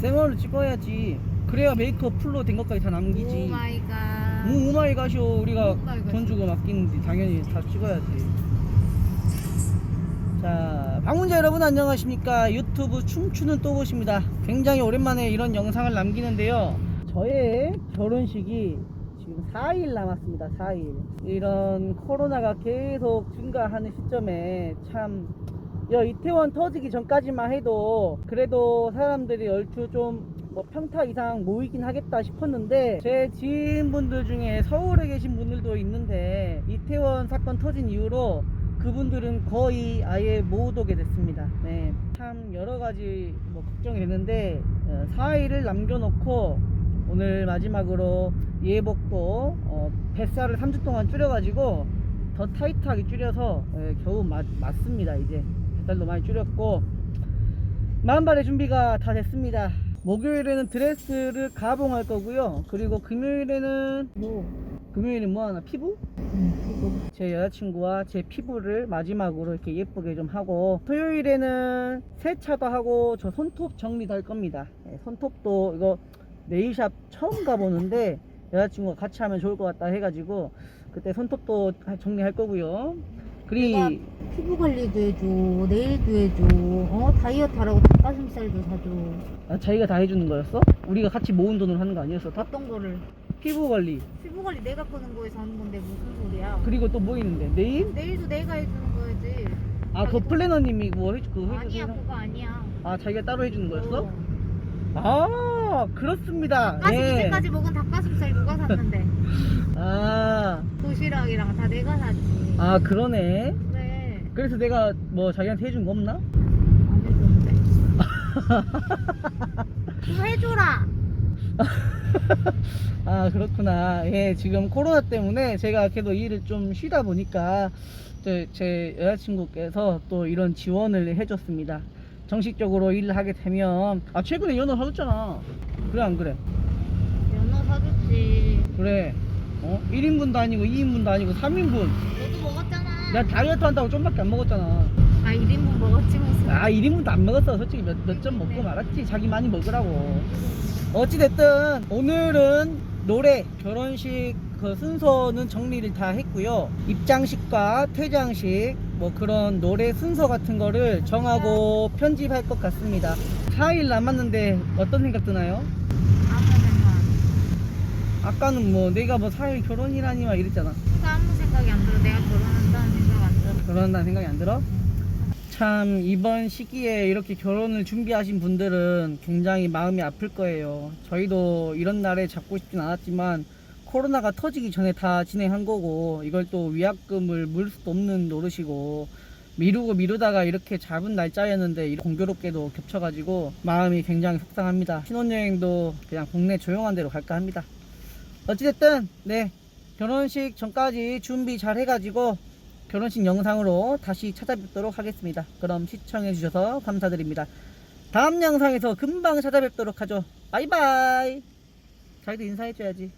생얼로 찍어야지. 그래야 메이크업 풀로 된 것까지 다오 남기지. 마이 갓. 오, 오마이 갓이요. 우리가 오마이 갓. 돈 주고 맡기는데 당연히 다 찍어야지. 자, 방문자 여러분 안녕하십니까? 유튜브 춤추는 또봇입니다. 굉장히 오랜만에 이런 영상을 남기는데요. 저의 결혼식이 지금 4일 남았습니다. 4일. 이런 코로나가 계속 증가하는 시점에 참 야, 이태원 터지기 전까지만 해도 그래도 사람들이 얼추 좀 뭐 평타 이상 모이긴 하겠다 싶었는데 제 지인분들 중에 서울에 계신 분들도 있는데 이태원 사건 터진 이후로 그분들은 거의 아예 못 오게 됐습니다. 네. 참 여러 가지 뭐 걱정이 되는데 어, 4일을 남겨놓고 오늘 마지막으로 예복도 어, 뱃살을 3주 동안 줄여가지고 더 타이트하게 줄여서 예, 겨우 맞, 맞습니다 이제 뱃살도 많이 줄였고 마음발의 준비가 다 됐습니다. 목요일에는 드레스를 가봉할 거고요. 그리고 금요일에는 뭐 금요일은 뭐 하나? 피부? 제 여자친구와 제 피부를 마지막으로 이렇게 예쁘게 좀 하고 토요일에는 세차도 하고 저 손톱 정리도 할 겁니다. 예, 손톱도 이거 네일샵 처음 가보는데 여자친구가 같이 하면 좋을 것 같다 해가지고 그때 손톱도 하- 정리할 거고요 그리 내가 피부 관리도 해줘, 네일도 해줘, 어 다이어트 하라고 닭가슴살도 사줘. 아, 자기가 다 해주는 거였어? 우리가 같이 모은 돈으로 하는 거 아니었어? 다 어떤 거를? 피부 관리 피부 관리 내가 끄는 거에서 하는 건데 무슨 소리야? 그리고 또 뭐 있는데 네일? 네일도 내가 해주는 거야지. 아 그거 플래너님이 뭐 해주 그거 아니야 해주세요 그거 아니야. 아 자기가 따로 해주는 거였어? 어. 아 그렇습니다 닭가슴 예. 이제까지 먹은 닭가슴살 누가 샀는데? 아, 도시락이랑 다 내가 샀지. 아 그러네 그래. 그래서 내가 뭐 자기한테 해준 거 없나? 안 해줬는데. 좀 해줘라. 아 그렇구나 예 지금 코로나 때문에 제가 계속 일을 좀 쉬다 보니까 제, 제 여자친구께서 또 이런 지원을 해줬습니다 정식적으로 일을 하게 되면 아 최근에 연어 사줬잖아. 그래 안 그래? 연어 사줬지. 그래. 어? 1인분도 아니고 2인분도 아니고 3인분. 너도 먹었잖아. 내가 다이어트 한다고 좀밖에 안 먹었잖아. 아 1인분 먹었지 무슨. 아 1인분도 안 먹었어. 솔직히 몇몇점 먹고 말았지. 자기 많이 먹으라고. 어찌됐든 오늘은 노래 결혼식 그 순서는 정리를 다 했고요 입장식과 퇴장식 뭐 그런 노래 순서 같은 거를 정하고 편집할 것 같습니다 4일 남았는데 어떤 생각 드나요? 아무 생각. 아까는 뭐 내가 뭐 4일 결혼이라니 막 이랬잖아 그러니까 아무 생각이 안 들어. 내가 결혼한다는 생각 안 들어. 결혼한다는 생각이 안 들어? 참 이번 시기에 이렇게 결혼을 준비하신 분들은 굉장히 마음이 아플 거예요. 저희도 이런 날에 잡고 싶진 않았지만 코로나가 터지기 전에 다 진행한 거고 이걸 또 위약금을 물 수도 없는 노릇이고 미루고 미루다가 이렇게 잡은 날짜였는데 공교롭게도 겹쳐가지고 마음이 굉장히 속상합니다. 신혼여행도 그냥 국내 조용한 데로 갈까 합니다. 어찌됐든 네 결혼식 전까지 준비 잘 해가지고 결혼식 영상으로 다시 찾아뵙도록 하겠습니다. 그럼 시청해주셔서 감사드립니다. 다음 영상에서 금방 찾아뵙도록 하죠. 바이바이. 자기도 인사해줘야지.